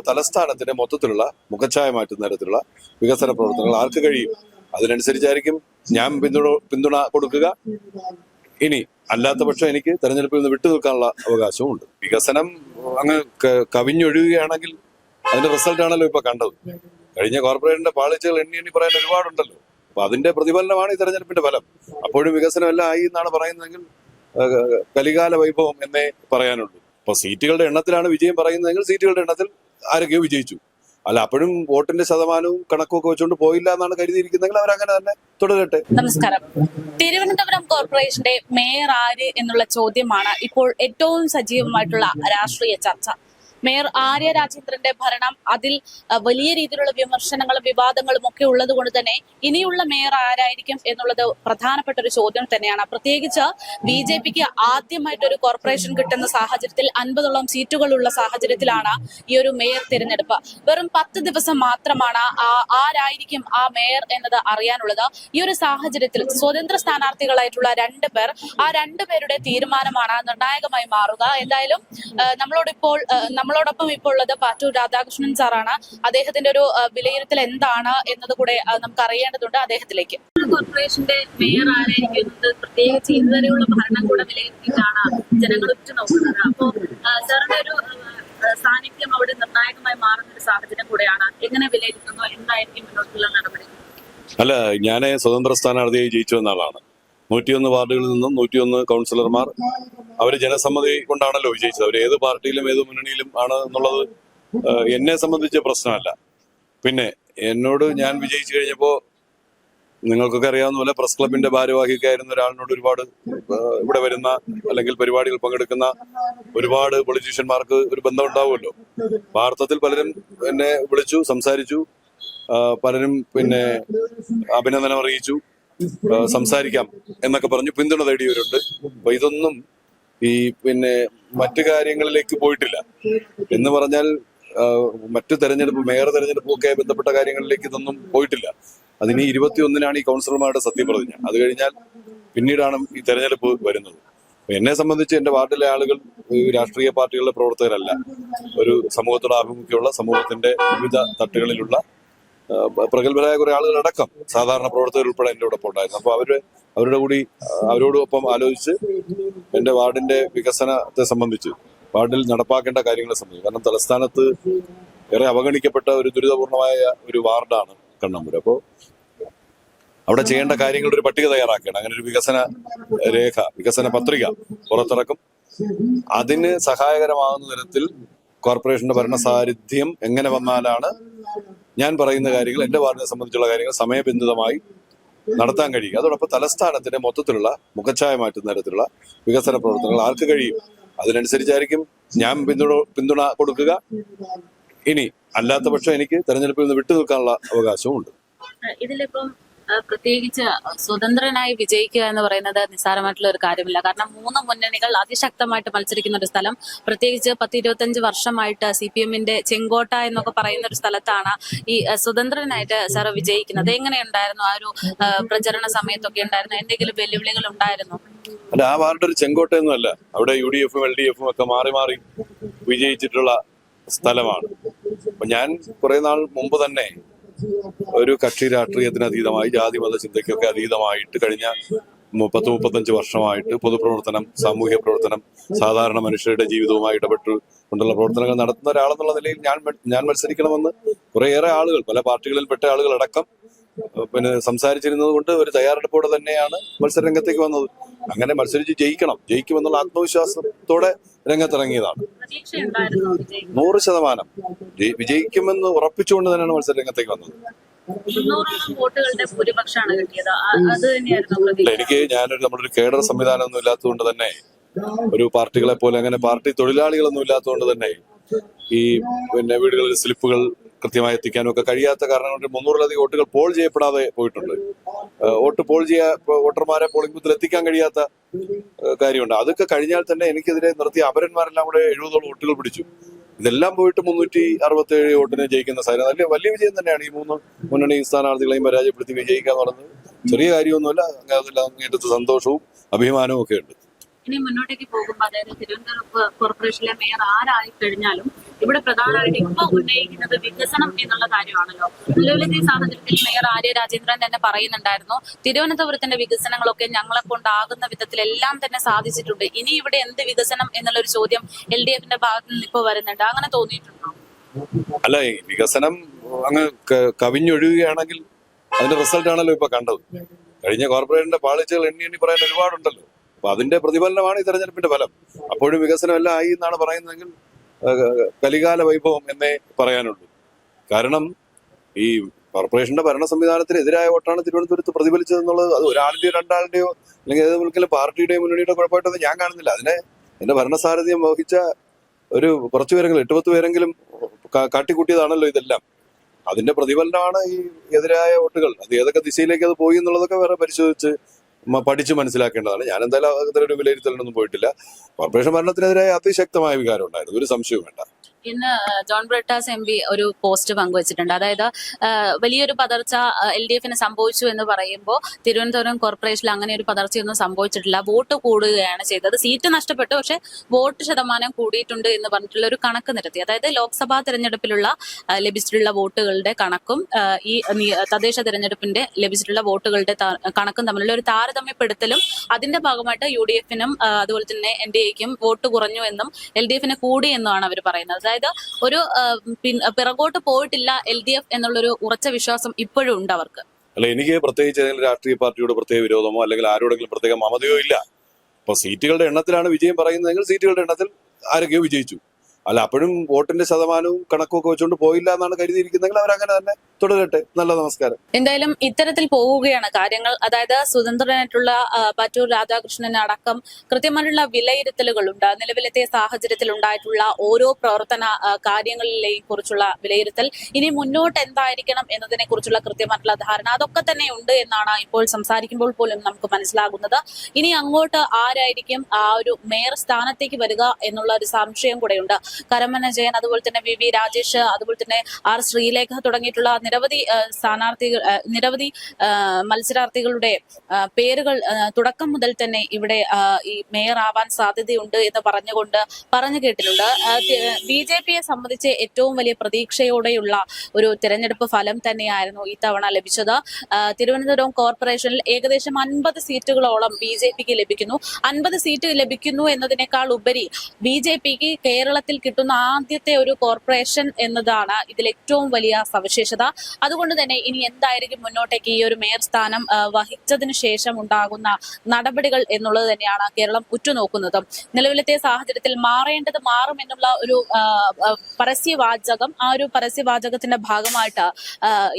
അതോടൊപ്പം തലസ്ഥാനത്തിന്റെ മൊത്തത്തിലുള്ള മുഖച്ഛായ മാറ്റുന്ന തരത്തിലുള്ള വികസന പ്രവർത്തനങ്ങൾ ആർക്ക് കഴിയും? അതിനനുസരിച്ചായിരിക്കും ഞാൻ പിന്തുണ പിന്തുണ കൊടുക്കുക. ഇനി അല്ലാത്ത പക്ഷം എനിക്ക് തെരഞ്ഞെടുപ്പിൽ നിന്ന് വിട്ടു നിൽക്കാനുള്ള അവകാശവും ഉണ്ട് വികസനം അങ്ങ് കവിഞ്ഞൊഴുകുകയാണെങ്കിൽ അതിന്റെ റിസൾട്ട് ആണല്ലോ ഇപ്പൊ കണ്ടത്. കഴിഞ്ഞ കോർപ്പറേഷന്റെ പാളിച്ചകൾ എണ്ണി എണ്ണി പറയാൻ ഒരുപാടുണ്ടല്ലോ. അപ്പൊ അതിന്റെ പ്രതിഫലനമാണ് ഈ തെരഞ്ഞെടുപ്പിന്റെ ഫലം. അപ്പോഴും വികസനം എല്ലാം ആയി എന്നാണ് പറയുന്നതെങ്കിൽ കലികാല വൈഭവം എന്നേ പറയാനുള്ളൂ. അപ്പൊ സീറ്റുകളുടെ എണ്ണത്തിലാണ് വിജയം പറയുന്നതെങ്കിൽ സീറ്റുകളുടെ എണ്ണത്തിൽ ആരൊക്കെയോ വിജയിച്ചു. അല്ല അപ്പോഴും വോട്ടിന്റെ ശതമാനവും കണക്കൊക്കെ വെച്ചുകൊണ്ട് പോയില്ല എന്നാണ് കരുതിയിരിക്കുന്നെങ്കിൽ അങ്ങനെ തന്നെ തുടരട്ടെ. നമസ്കാരം. തിരുവനന്തപുരം കോർപ്പറേഷന്റെ മേയർ ആര് എന്നുള്ള ചോദ്യമാണ് ഇപ്പോൾ ഏറ്റവും സജീവമായിട്ടുള്ള രാഷ്ട്രീയ ചർച്ച. മേയർ ആര്യ രാജേന്ദ്രന്റെ ഭരണം അതിൽ വലിയ രീതിയിലുള്ള വിമർശനങ്ങളും വിവാദങ്ങളും ഒക്കെ ഉള്ളത് കൊണ്ട് തന്നെ ഇനിയുള്ള മേയർ ആരായിരിക്കും എന്നുള്ളത് പ്രധാനപ്പെട്ട ഒരു ചോദ്യം തന്നെയാണ്. പ്രത്യേകിച്ച് ബി ജെ പിക്ക് ആദ്യമായിട്ട് ഒരു കോർപ്പറേഷൻ കിട്ടുന്ന സാഹചര്യത്തിൽ അൻപതോളം സീറ്റുകളുള്ള സാഹചര്യത്തിലാണ് ഈ ഒരു മേയർ തിരഞ്ഞെടുപ്പ്. വെറും പത്ത് ദിവസം മാത്രമാണ് ആരായിരിക്കും ആ മേയർ എന്നത് അറിയാനുള്ളത്. ഈ ഒരു സാഹചര്യത്തിൽ സ്വതന്ത്ര സ്ഥാനാർത്ഥികളായിട്ടുള്ള രണ്ട് പേർ ആ രണ്ടുപേരുടെ തീരുമാനമാണ് നിർണായകമായി മാറുക. എന്തായാലും നമ്മളോട് നമ്മളോടിപ്പോൾ ആ, നമ്മളോടൊപ്പം ഇപ്പോൾ ഉള്ളത് പാറ്റൂർ രാധാകൃഷ്ണൻ സാറാണ്. അദ്ദേഹത്തിന്റെ ഒരു വിലയിരുത്തൽ എന്താണ് എന്നത് കൂടെ നമുക്ക് അറിയേണ്ടതുണ്ട് അദ്ദേഹത്തിലേക്ക്. കോർപ്പറേഷന്റെ മേയർ ആരായിരിക്കും എന്നത് പ്രത്യേകിച്ച് ഇതുവരെയുള്ള ഭരണകൂട വിലയിരുത്തിയിട്ടാണ് ജനങ്ങൾ ഉറ്റുനോക്കുന്നത്. അപ്പോ സാറിന്റെ ഒരു സാന്നിധ്യം അവിടെ നിർണായകമായി മാറുന്ന ഒരു സാഹചര്യം കൂടെയാണ് എങ്ങനെ വിലയിരുത്തുന്നു എന്തായിരിക്കും മുന്നോട്ടുള്ള നടപടി അല്ല ഞാൻ സ്വതന്ത്ര സ്ഥാനാർത്ഥിയായി ജയിച്ചു വന്ന ആളാണ്. നൂറ്റിയൊന്ന് വാർഡുകളിൽ നിന്നും നൂറ്റിയൊന്ന് കൗൺസിലർമാർ അവർ ജനസമ്മതി കൊണ്ടാണല്ലോ വിജയിച്ചത്. അവർ ഏത് പാർട്ടിയിലും ഏത് മുന്നണിയിലും ആണ് എന്നുള്ളത് എന്നെ സംബന്ധിച്ച് പ്രശ്നമല്ല. പിന്നെ എന്നോട് ഞാൻ വിജയിച്ചു കഴിഞ്ഞപ്പോൾ നിങ്ങൾക്കൊക്കെ അറിയാവുന്ന പോലെ പ്രസ് ക്ലബിന്റെ ഭാരവാഹിക്കായിരുന്ന ഒരാളിനോട് ഒരുപാട് ഇവിടെ വരുന്ന അല്ലെങ്കിൽ പരിപാടികൾ പങ്കെടുക്കുന്ന ഒരുപാട് പൊളിറ്റീഷ്യന്മാർക്ക് ഒരു ബന്ധം ഉണ്ടാവുമല്ലോ വാർത്തത്തിൽ പലരും എന്നെ വിളിച്ചു സംസാരിച്ചു പലരും പിന്നെ അഭിനന്ദനം അറിയിച്ചു. സംസാരിക്കാം എന്നൊക്കെ പറഞ്ഞു പിന്തുണ തേടിയവരുണ്ട്. അപ്പൊ ഇതൊന്നും ഈ പിന്നെ മറ്റു കാര്യങ്ങളിലേക്ക് പോയിട്ടില്ല. എന്ന് പറഞ്ഞാൽ മറ്റു തെരഞ്ഞെടുപ്പ് മേയർ തെരഞ്ഞെടുപ്പും ഒക്കെ ബന്ധപ്പെട്ട കാര്യങ്ങളിലേക്ക് ഇതൊന്നും പോയിട്ടില്ല. അതിന് ഇരുപത്തി ഒന്നിനാണ് ഈ കൗൺസിലർമാരുടെ സത്യപ്രതിജ്ഞ അത് കഴിഞ്ഞാൽ പിന്നീടാണ് ഈ തെരഞ്ഞെടുപ്പ് വരുന്നത്. എന്നെ സംബന്ധിച്ച് എന്റെ വാർഡിലെ ആളുകൾ രാഷ്ട്രീയ പാർട്ടികളുടെ പ്രവർത്തകരല്ല. ഒരു സമൂഹത്തോട് ആഭിമുഖ്യമുള്ള സമൂഹത്തിന്റെ വിവിധ തട്ടുകളിലുള്ള പ്രഗത്ഭരായ കുറെ ആളുകൾ അടക്കം സാധാരണ പ്രവർത്തകർ ഉൾപ്പെടെ എന്റെ ഒപ്പം ഉണ്ടായിരുന്നു അപ്പോൾ അവർ അവരുടെ കൂടി അവരോടൊപ്പം ആലോചിച്ച് എന്റെ വാർഡിന്റെ വികസനത്തെ സംബന്ധിച്ച് വാർഡിൽ നടപ്പാക്കേണ്ട കാര്യങ്ങളെ സംബന്ധിച്ച് കാരണം തലസ്ഥാനത്ത് ഏറെ അവഗണിക്കപ്പെട്ട ഒരു ദുരിതപൂർണമായ ഒരു വാർഡാണ് കണ്ണമ്പൂർ അപ്പോൾ അവിടെ ചെയ്യേണ്ട കാര്യങ്ങളുടെ ഒരു പട്ടിക തയ്യാറാക്കുകയാണ്. അങ്ങനെ ഒരു വികസന രേഖ വികസന പത്രിക പുറത്തിറക്കും. അതിന് സഹായകരമാകുന്ന തരത്തിൽ കോർപ്പറേഷന്റെ ഭരണസാരിധ്യം എങ്ങനെ വന്നാലാണ് ഞാൻ പറയുന്ന കാര്യങ്ങൾ എന്റെ വാർഡിനെ സംബന്ധിച്ചുള്ള കാര്യങ്ങൾ സമയബന്ധിതമായി നടത്താൻ കഴിയും. അതോടൊപ്പം തലസ്ഥാനത്തിന്റെ മൊത്തത്തിലുള്ള മുഖച്ഛായ മാറ്റുന്ന തരത്തിലുള്ള വികസന പ്രവർത്തനങ്ങൾ ആർക്ക് കഴിയും? അതിനനുസരിച്ചായിരിക്കും ഞാൻ പിന്തുണ പിന്തുണ കൊടുക്കുക. ഇനി അല്ലാത്ത പക്ഷം എനിക്ക് തെരഞ്ഞെടുപ്പിൽ നിന്ന് വിട്ടു നിൽക്കാനുള്ള അവകാശവും ഉണ്ട് ഇതിലിപ്പം പ്രത്യേകിച്ച് സ്വതന്ത്രനായി വിജയിക്കുക എന്ന് പറയുന്നത് നിസ്സാരമായിട്ടുള്ള ഒരു കാര്യമില്ല. കാരണം മൂന്ന് മുന്നണികൾ അതിശക്തമായിട്ട് മത്സരിക്കുന്ന ഒരു സ്ഥലം പ്രത്യേകിച്ച് പത്ത് ഇരുപത്തഞ്ച് വർഷമായിട്ട് സി പി എമ്മിന്റെ ചെങ്കോട്ട എന്നൊക്കെ പറയുന്ന ഒരു സ്ഥലത്താണ് ഈ സ്വതന്ത്രനായിട്ട് സാർ വിജയിക്കുന്നത്. എങ്ങനെയുണ്ടായിരുന്നു ആ ഒരു പ്രചരണ സമയത്തൊക്കെ ഉണ്ടായിരുന്നു? എന്തെങ്കിലും വെല്ലുവിളികൾ ഉണ്ടായിരുന്നു? അല്ല ആ വാർഡ് ഒരു ചെങ്കോട്ടയൊന്നും അല്ല. അവിടെ യു ഡി എഫും എൽ ഡി എഫും ഒക്കെ മാറി മാറി വിജയിച്ചിട്ടുള്ള സ്ഥലമാണ്. അപ്പൊ ഞാൻ കുറെ നാൾ മുമ്പ് തന്നെ ഒരു കക്ഷി രാഷ്ട്രീയത്തിന് അതീതമായി ജാതി മത ചിന്തയ്ക്കൊക്കെ അതീതമായിട്ട് കഴിഞ്ഞ മുപ്പത്ത് മുപ്പത്തഞ്ച് വർഷമായിട്ട് പൊതുപ്രവർത്തനം സാമൂഹ്യ പ്രവർത്തനം സാധാരണ മനുഷ്യരുടെ ജീവിതവുമായി ഇടപെട്ട് കൊണ്ടുള്ള പ്രവർത്തനങ്ങൾ നടത്തുന്ന ഒരാളെന്നുള്ള നിലയിൽ ഞാൻ ഞാൻ മത്സരിക്കണമെന്ന് കുറേയേറെ ആളുകൾ പല പാർട്ടികളിൽപ്പെട്ട ആളുകൾ അടക്കം പിന്നെ സംസാരിച്ചിരുന്നത് കൊണ്ട് ഒരു തയ്യാറെടുപ്പോടെ തന്നെയാണ് മത്സര രംഗത്തേക്ക് വന്നത്. അങ്ങനെ മത്സരിച്ച് ജയിക്കണം. ജയിക്കുമെന്നുള്ള ആത്മവിശ്വാസത്തോടെ രംഗത്തിറങ്ങിയതാണ്. നൂറ് ശതമാനം. ജയി- വിജയിക്കുമെന്ന് ഉറപ്പിച്ചുകൊണ്ട് തന്നെയാണ് മത്സര രംഗത്തേക്ക് വന്നത് എനിക്ക് ഞാനൊരു നമ്മളൊരു കേഡർ സംവിധാനം ഒന്നും ഇല്ലാത്തതുകൊണ്ട് തന്നെ ഒരു പാർട്ടികളെ പോലെ അങ്ങനെ പാർട്ടി തൊഴിലാളികളൊന്നും ഇല്ലാത്തതുകൊണ്ട് തന്നെ ഈ പിന്നെ വീടുകളിൽ സ്ലിപ്പുകൾ കൃത്യമായി എത്തിക്കാനും ഒക്കെ കഴിയാത്ത കാരണം കൊണ്ട് മുന്നൂറിലധികം വോട്ടുകൾ പോൾ ചെയ്യപ്പെടാതെ പോയിട്ടുണ്ട്. വോട്ട് പോൾ ചെയ്യാ വോട്ടർമാരെ പോളിംഗ് ബൂത്തിൽ എത്തിക്കാൻ കഴിയാത്ത കാര്യമുണ്ട്. അതൊക്കെ കഴിഞ്ഞാൽ തന്നെ എനിക്കെതിരെ നിർത്തിയ അപരന്മാരെല്ലാം കൂടെ എഴുപതോളം വോട്ടുകൾ പിടിച്ചു. ഇതെല്ലാം പോയിട്ട് മുന്നൂറ്റി അറുപത്തി ഏഴ് വോട്ടിന് ജയിക്കുന്ന സാധനം വലിയ വലിയ വിജയം തന്നെയാണ് ഈ മൂന്ന് മുന്നണി സ്ഥാനാർത്ഥികളെയും പരാജയപ്പെടുത്തി വിജയിക്കുക എന്ന് പറയുന്നത് ചെറിയ കാര്യമൊന്നുമല്ല അതിൽ അങ്ങേറ്റത്ത് സന്തോഷവും അഭിമാനവും ഒക്കെ ഉണ്ട്. ഇനി മുന്നോട്ടേക്ക് പോകുമ്പോൾ അതായത് തിരുവനന്തപുരം കോർപ്പറേഷനിലെ മേയർ ആരായി കഴിഞ്ഞാലും ഇവിടെ പ്രധാനമായിട്ട് ഇപ്പൊ ഉന്നയിക്കുന്നത് വികസനം എന്നുള്ള കാര്യമാണല്ലോ. നിലവിലത്തെ സാഹചര്യത്തിൽ മേയർ ആര്യ രാജേന്ദ്രൻ തന്നെ പറയുന്നുണ്ടായിരുന്നു തിരുവനന്തപുരത്തിന്റെ വികസനങ്ങളൊക്കെ ഞങ്ങളെ കൊണ്ടാകുന്ന വിധത്തിൽ എല്ലാം തന്നെ സാധിച്ചിട്ടുണ്ട്. ഇനി ഇവിടെ എന്ത് വികസനം എന്നുള്ള ഒരു ചോദ്യം എൽ ഡി എഫിന്റെ ഭാഗത്ത് നിന്ന് ഇപ്പോൾ വരുന്നുണ്ട്. അങ്ങനെ തോന്നിയിട്ടുണ്ടോ? അല്ല വികസനം അങ്ങ് കവിഞ്ഞൊഴുകുകയാണെങ്കിൽ അതിന്റെ റിസൾട്ട് ആണല്ലോ ഇപ്പൊ കണ്ടത്. കഴിഞ്ഞ കോർപ്പറേഷന്റെ പാളിച്ചകൾ എണ്ണി എണ്ണി പറയാൻ ഒരുപാടുണ്ടല്ലോ. അപ്പൊ അതിന്റെ പ്രതിഫലനമാണ് ഈ തെരഞ്ഞെടുപ്പിന്റെ ഫലം. അപ്പോഴും വികസനം എല്ലാം ആയി എന്നാണ് പറയുന്നതെങ്കിൽ കലികാല വൈഭവം എന്നേ പറയാനുള്ളൂ. കാരണം ഈ കോർപ്പറേഷന്റെ ഭരണ സംവിധാനത്തിന് എതിരായ വോട്ടാണ് തിരുവനന്തപുരത്ത് പ്രതിഫലിച്ചതെന്നുള്ളത് അത് ഒരാളുടെയോ രണ്ടാളുടെയോ അല്ലെങ്കിൽ ഏതെങ്കിലും പാർട്ടിയുടെയോ മുന്നണിയുടെ കുഴപ്പമായിട്ടൊന്നും ഞാൻ കാണുന്നില്ല. അതിനെ എന്റെ ഭരണസാരഥ്യം വഹിച്ച ഒരു കുറച്ചു പേരെങ്കിലും എട്ട് പത്ത് പേരെങ്കിലും കാട്ടിക്കൂട്ടിയതാണല്ലോ ഇതെല്ലാം. അതിന്റെ പ്രതിഫലനമാണ് ഈ എതിരായ വോട്ടുകൾ. അത് ഏതൊക്കെ ദിശയിലേക്ക് അത് പോയി എന്നുള്ളതൊക്കെ വേറെ പരിശോധിച്ച് പഠിച്ച് മനസ്സിലാക്കേണ്ടതാണ്. ഞാൻ എന്തായാലും അത്തരം ഒരു വിലയിരുത്തലിനൊന്നും പോയിട്ടില്ല. കോർപ്പറേഷൻ ഭരണത്തിനെതിരെ അതിശക്തമായ വികാരം ഉണ്ടായിരുന്നു. ഒരു സംശയവും വേണ്ട. ഇന്ന് ജോൺ ബ്രിട്ടാസ് എം പി ഒരു പോസ്റ്റ് പങ്കുവച്ചിട്ടുണ്ട്. അതായത് വലിയൊരു പതർച്ച എൽ ഡി എഫിന് സംഭവിച്ചു എന്ന് പറയുമ്പോൾ തിരുവനന്തപുരം കോർപ്പറേഷനിൽ അങ്ങനെ ഒരു പതർച്ചയൊന്നും സംഭവിച്ചിട്ടില്ല. വോട്ട് കൂടുകയാണ് ചെയ്തത്. സീറ്റ് നഷ്ടപ്പെട്ടു പക്ഷെ വോട്ട് ശതമാനം കൂടിയിട്ടുണ്ട് എന്ന് പറഞ്ഞിട്ടുള്ള ഒരു കണക്ക് നിരത്തി. അതായത് ലോക്സഭാ തെരഞ്ഞെടുപ്പിലുള്ള ലഭിച്ചിട്ടുള്ള വോട്ടുകളുടെ കണക്കും ഈ തദ്ദേശ തെരഞ്ഞെടുപ്പിന്റെ ലഭിച്ചിട്ടുള്ള വോട്ടുകളുടെ കണക്കും തമ്മിലുള്ള ഒരു താരതമ്യപ്പെടുത്തലും അതിന്റെ ഭാഗമായിട്ട് യു ഡി എഫിനും അതുപോലെ തന്നെ എൻ ഡി എക്കും വോട്ട് കുറഞ്ഞു എന്നും എൽ ഡി എഫിന് കൂടി എന്നുമാണ് അവർ പറയുന്നത്. അതായത് ഒരു പിറകോട്ട് പോയിട്ടില്ല എൽ ഡി എഫ് എന്നുള്ളൊരു ഉറച്ച വിശ്വാസം ഇപ്പോഴും ഉണ്ട് അവർക്ക്. അല്ല എനിക്ക് പ്രത്യേകിച്ച് ഏതെങ്കിലും രാഷ്ട്രീയ പാർട്ടിയോട് പ്രത്യേക വിരോധമോ അല്ലെങ്കിൽ ആരോടെങ്കിലും പ്രത്യേക മമതയോ ഇല്ല. അപ്പൊ സീറ്റുകളുടെ എണ്ണത്തിലാണ് വിജയം പറയുന്നതെങ്കിൽ സീറ്റുകളുടെ എണ്ണത്തിൽ ആരൊക്കെയോ വിജയിച്ചു. അല്ല അപ്പോഴും വോട്ടിന്റെ ശതമാനവും കണക്കും ഒക്കെ വെച്ചുകൊണ്ട് പോയില്ല എന്നാണ് കരുതിയിരിക്കുന്നതെങ്കിൽ അവരങ്ങനെ തന്നെ തുടരട്ടെ. നല്ല നമസ്കാരം. എന്തായാലും ഇത്തരത്തിൽ പോവുകയാണ് കാര്യങ്ങൾ. അതായത് സ്വതന്ത്രനായിട്ടുള്ള പാറ്റൂർ രാധാകൃഷ്ണൻ അടക്കം കൃത്യമായിട്ടുള്ള വിലയിരുത്തലുകളുണ്ട്. നിലവിലത്തെ സാഹചര്യത്തിൽ ഉണ്ടായിട്ടുള്ള ഓരോ പ്രവർത്തന കാര്യങ്ങളിലെയും കുറിച്ചുള്ള വിലയിരുത്തൽ. ഇനി മുന്നോട്ട് എന്തായിരിക്കണം എന്നതിനെ കുറിച്ചുള്ള കൃത്യമായിട്ടുള്ള ധാരണ അതൊക്കെ തന്നെ ഉണ്ട് എന്നാണ് ഇപ്പോൾ സംസാരിക്കുമ്പോൾ പോലും നമുക്ക് മനസ്സിലാകുന്നത്. ഇനി അങ്ങോട്ട് ആരായിരിക്കും ആ ഒരു മേയർ സ്ഥാനത്തേക്ക് വരിക എന്നുള്ള ഒരു സംശയം കൂടെയുണ്ട്. കരമന ജയൻ അതുപോലെ തന്നെ വി വി രാജേഷ് അതുപോലെ തന്നെ ആർ ശ്രീലേഖ തുടങ്ങിയിട്ടുള്ള നിരവധി സ്ഥാനാർത്ഥികൾ നിരവധി മത്സരാർത്ഥികളുടെ പേരുകൾ തുടക്കം മുതൽ തന്നെ ഇവിടെ ഈ മേയർ ആവാൻ സാധ്യതയുണ്ട് എന്ന് പറഞ്ഞുകൊണ്ട് പറഞ്ഞു കേട്ടിട്ടുണ്ട്. ബി ജെ പിയെ സംബന്ധിച്ച് ഏറ്റവും വലിയ പ്രതീക്ഷയോടെയുള്ള ഒരു തെരഞ്ഞെടുപ്പ് ഫലം തന്നെയായിരുന്നു ഇത്തവണ ലഭിച്ചത്. തിരുവനന്തപുരം കോർപ്പറേഷനിൽ ഏകദേശം അൻപത് സീറ്റുകളോളം ബി ജെ പിക്ക് ലഭിക്കുന്നു. അൻപത് സീറ്റ് ലഭിക്കുന്നു എന്നതിനേക്കാൾ ഉപരി ബി ജെ പിക്ക് കേരളത്തിൽ കിട്ടുന്ന ആദ്യത്തെ ഒരു കോർപ്പറേഷൻ എന്നതാണ് ഇതിൽ ഏറ്റവും വലിയ സവിശേഷത. അതുകൊണ്ട് തന്നെ ഇനി എന്തായിരിക്കും മുന്നോട്ടേക്ക് ഈ ഒരു മേയർ സ്ഥാനം വഹിച്ചതിന് ശേഷം ഉണ്ടാകുന്ന നടപടികൾ എന്നുള്ളത് തന്നെയാണ് കേരളം ഉറ്റുനോക്കുന്നത്. നിലവിലത്തെ സാഹചര്യത്തിൽ മാറേണ്ടത് മാറും എന്നുള്ള ഒരു പരസ്യവാചകം ആ ഒരു പരസ്യവാചകത്തിന്റെ ഭാഗമായിട്ട്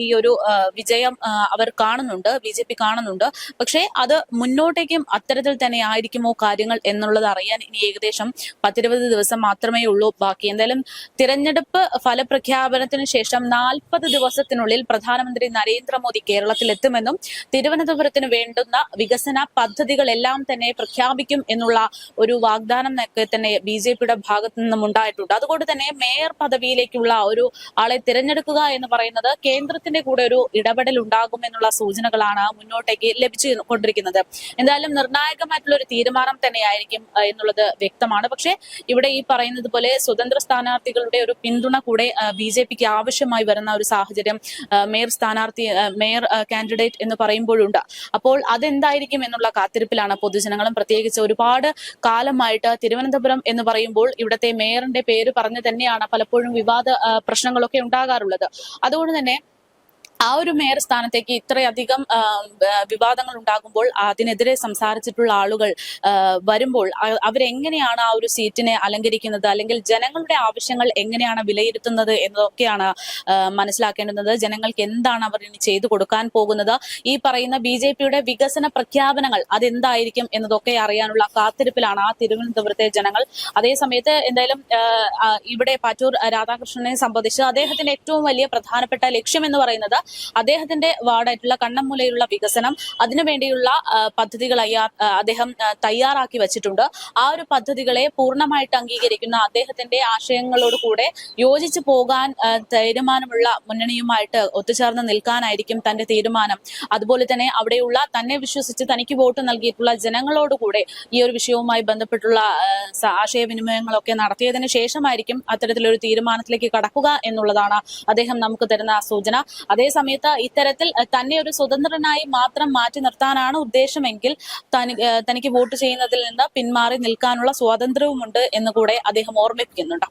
ഈ ഒരു വിജയം അവർ കാണുന്നുണ്ട് ബി ജെ പി കാണുന്നുണ്ട്. പക്ഷേ അത് മുന്നോട്ടേക്കും അത്തരത്തിൽ തന്നെ ആയിരിക്കുമോ കാര്യങ്ങൾ എന്നുള്ളത് അറിയാൻ ഇനി ഏകദേശം പത്തിരുപത് ദിവസം മാത്രമേ ഉള്ളൂ ബാക്കി എന്തായാലും തിരഞ്ഞെടുപ്പ് ഫലപ്രഖ്യാപനത്തിന് ശേഷം നാൽപ്പത് ദിവസത്തിനുള്ളിൽ പ്രധാനമന്ത്രി നരേന്ദ്രമോദി കേരളത്തിൽ എത്തുമെന്നും തിരുവനന്തപുരത്തിന് വേണ്ടുന്ന വികസന പദ്ധതികളെല്ലാം തന്നെ പ്രഖ്യാപിക്കും എന്നുള്ള ഒരു വാഗ്ദാനം തന്നെ ബി ജെ പിയുടെ ഭാഗത്തു നിന്നും ഉണ്ടായിട്ടുണ്ട്. അതുകൊണ്ട് തന്നെ മേയർ പദവിയിലേക്കുള്ള ഒരു ആളെ തിരഞ്ഞെടുക്കുക എന്ന് പറയുന്നത് കേന്ദ്രത്തിന്റെ കൂടെ ഒരു ഇടപെടൽ ഉണ്ടാകും എന്നുള്ള സൂചനകളാണ് മുന്നോട്ടേക്ക് ലഭിച്ചു കൊണ്ടിരിക്കുന്നത് എന്തായാലും നിർണായകമായിട്ടുള്ള ഒരു തീരുമാനം തന്നെയായിരിക്കും എന്നുള്ളത് വ്യക്തമാണ്. പക്ഷെ ഇവിടെ ഈ പറയുന്നത് പോലെ സ്വതന്ത്ര സ്ഥാനാർത്ഥികളുടെ ഒരു പിന്തുണ കൂടെ ബി ആവശ്യമായി വരുന്ന ഒരു സാഹചര്യം ആ, മേയർ സ്ഥാനാർത്ഥി മേയർ കാൻഡിഡേറ്റ് എന്ന് പറയുമ്പോഴുണ്ട്. അപ്പോൾ അതെന്തായിരിക്കും എന്നുള്ള കാത്തിരിപ്പിലാണ് പൊതുജനങ്ങളും പ്രത്യേകിച്ച് ഒരുപാട് കാലമായിട്ട് തിരുവനന്തപുരം എന്ന് പറയുമ്പോൾ ഇവിടുത്തെ മേയറിന്റെ പേര് പറഞ്ഞ് തന്നെയാണ് പലപ്പോഴും വിവാദ പ്രശ്നങ്ങളൊക്കെ ഉണ്ടാകാറുള്ളത്. അതുകൊണ്ട് തന്നെ ആ ഒരു മേയർ സ്ഥാനത്തേക്ക് ഇത്രയധികം വിവാദങ്ങൾ ഉണ്ടാകുമ്പോൾ അതിനെതിരെ സംസാരിച്ചിട്ടുള്ള ആളുകൾ വരുമ്പോൾ അവരെങ്ങനെയാണ് ആ ഒരു സീറ്റിനെ അലങ്കരിക്കുന്നത്? അല്ലെങ്കിൽ ജനങ്ങളുടെ ആവശ്യങ്ങൾ എങ്ങനെയാണ് വിലയിരുത്തുന്നത് എന്നതൊക്കെയാണ് മനസ്സിലാക്കേണ്ടുന്നത്. ജനങ്ങൾക്ക് എന്താണ് അവർ ഇനി ചെയ്തു കൊടുക്കാൻ പോകുന്നത്? ഈ പറയുന്ന ബി ജെ പിയുടെ വികസന പ്രഖ്യാപനങ്ങൾ അതെന്തായിരിക്കും എന്നതൊക്കെ അറിയാനുള്ള കാത്തിരിപ്പിലാണ് ആ തിരുവനന്തപുരത്തെ ജനങ്ങൾ. അതേസമയത്ത് എന്തായാലും ഇവിടെ പാറ്റൂർ രാധാകൃഷ്ണനെ സംബന്ധിച്ച് അദ്ദേഹത്തിന്റെ ഏറ്റവും വലിയ പ്രധാനപ്പെട്ട ലക്ഷ്യം എന്ന് പറയുന്നത് അദ്ദേഹത്തിന്റെ വാർഡായിട്ടുള്ള കണ്ണമ്മൂലയിലുള്ള വികസനം അതിനുവേണ്ടിയുള്ള പദ്ധതികൾ അദ്ദേഹം തയ്യാറാക്കി വെച്ചിട്ടുണ്ട്. ആ ഒരു പദ്ധതികളെ പൂർണമായിട്ട് അംഗീകരിക്കുന്ന അദ്ദേഹത്തിന്റെ ആശയങ്ങളോട് കൂടെ യോജിച്ചു പോകാൻ തീരുമാനമുള്ള മുന്നണിയുമായിട്ട് ഒത്തുചേർന്ന് നിൽക്കാനായിരിക്കും തന്റെ തീരുമാനം. അതുപോലെ തന്നെ അവിടെയുള്ള തന്നെ വിശ്വസിച്ച് തനിക്ക് വോട്ട് നൽകിയിട്ടുള്ള ജനങ്ങളോടുകൂടെ ഈ ഒരു വിഷയവുമായി ബന്ധപ്പെട്ടുള്ള ആശയവിനിമയങ്ങളൊക്കെ നടത്തിയതിന് ശേഷമായിരിക്കും അത്തരത്തിലൊരു തീരുമാനത്തിലേക്ക് കടക്കുക എന്നുള്ളതാണ് അദ്ദേഹം നമുക്ക് തരുന്ന സൂചന. അതേ സമയത്ത് ഇത്തരത്തിൽ തന്നെ ഒരു സ്വതന്ത്രനായി മാത്രം മാറ്റി നിർത്താനാണ് ഉദ്ദേശമെങ്കിൽ തനിക്ക് വോട്ട് ചെയ്യുന്നതിൽ നിന്ന് പിന്മാറി നിൽക്കാനുള്ള സ്വാതന്ത്ര്യവുമുണ്ട് എന്ന് കൂടെ അദ്ദേഹം ഓർമ്മിപ്പിക്കുന്നുണ്ട്.